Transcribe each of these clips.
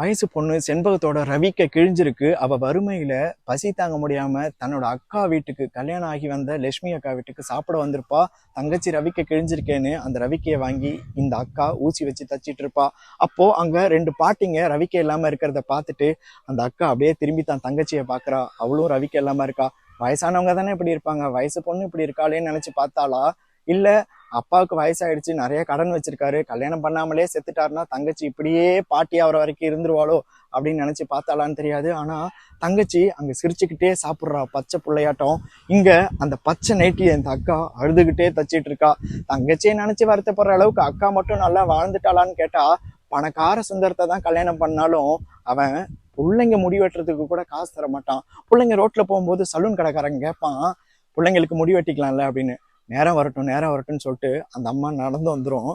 வயசு பொண்ணு செண்பகத்தோட ரவிக்க கிழிஞ்சிருக்கு. அவ வறுமையில பசி தாங்க முடியாம தன்னோட அக்கா வீட்டுக்கு கல்யாணம் ஆகி வந்த லட்சுமி அக்கா வீட்டுக்கு சாப்பிட வந்திருப்பா. தங்கச்சி ரவிக்க கிழிஞ்சிருக்கேன்னு அந்த ரவிக்கையை வாங்கி இந்த அக்கா ஊசி வச்சு தச்சிட்டு இருப்பா. அப்போ அங்க ரெண்டு பாட்டிங்க ரவிக்க இல்லாம இருக்கிறத பார்த்துட்டு அந்த அக்கா அப்படியே திரும்பி தான் தங்கச்சியை பாக்குறா அவளும் ரவிக்க இல்லாம இருக்கா. வயசானவங்க தானே இப்படி இருப்பாங்க. வயசு பொண்ணு இப்படி இருக்காளேன்னு நினைச்சு பார்த்தாலா இல்ல அப்பாவுக்கு வயசாயிடுச்சு நிறைய கடன் வச்சிருக்காரு கல்யாணம் பண்ணாமலே செத்துட்டாருன்னா தங்கச்சி இப்படியே பாட்டி ஆகிற வரைக்கும் இருந்துருவாளோ அப்படின்னு நினைச்சு பார்த்தாலான்னு தெரியாது. ஆனா தங்கச்சி அங்க சிரிச்சுக்கிட்டே சாப்பிட்றா பச்சை பிள்ளையாட்டம். இங்க அந்த பச்சை நைட்டி என் அக்கா அழுதுகிட்டே தச்சிட்டு இருக்கா தங்கச்சியை நினைச்சு வருத்தப்படுற அளவுக்கு அக்கா மட்டும் நல்லா வாழ்ந்துட்டாளான்னு கேட்டா பணக்கார சுந்தரத்தை தான் கல்யாணம் பண்ணாலும் அவன் பிள்ளைங்க முடி வெட்டுறதுக்கு கூட காசு தர மாட்டான் பிள்ளைங்க ரோட்ல போகும்போது சலூன் கடைக்காரங்க கேட்பான் பிள்ளைங்களுக்கு முடி வெட்டிக்கலாம்ல அப்படின்னு. நேரம் வரட்டும் நேரம் வரட்டும்னு சொல்லிட்டு அந்த அம்மா நடந்து வந்துடும்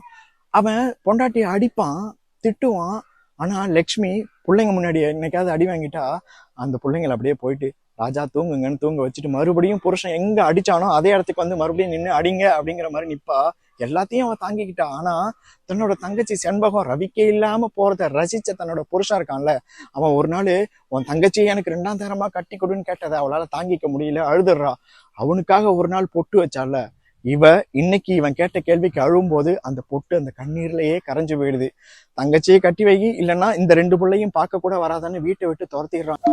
அவன் பொண்டாட்டியை அடிப்பான் திட்டுவான். ஆனால் லக்ஷ்மி பிள்ளைங்க முன்னாடி என்னைக்காவது அடி வாங்கிட்டா அந்த பிள்ளைங்களை அப்படியே போயிட்டு ராஜா தூங்குங்கன்னு தூங்க வச்சுட்டு மறுபடியும் புருஷன் எங்க அடிச்சானோ அதே இடத்துக்கு வந்து மறுபடியும் நின்று அடிங்க அப்படிங்கிற மாதிரி நிப்பா. எல்லாத்தையும் அவன் தாங்கிக்கிட்டா. ஆனா தன்னோட தங்கச்சி செண்பகம் ரவிக்கே இல்லாம போறத ரசிச்ச தன்னோட புருஷன் இருக்கான்ல அவன் ஒரு நாள் உன் தங்கச்சி எனக்கு ரெண்டாம் தரமா கட்டி கொடுன்னு கேட்டதை அவளால தாங்கிக்க முடியல அழுதுடுறா. அவனுக்காக ஒரு நாள் பொட்டு வச்சால இவ இன்னைக்கு இவன் கேட்ட கேள்விக்கு அழும்போது அந்த பொட்டு அந்த கண்ணீர்லயே கரைஞ்சு போயிடுது. தங்கச்சியை கட்டி வைகி இல்லைன்னா இந்த ரெண்டு பிள்ளையும் பார்க்க கூட வராதான்னு வீட்டை விட்டு துரத்திடுறான்.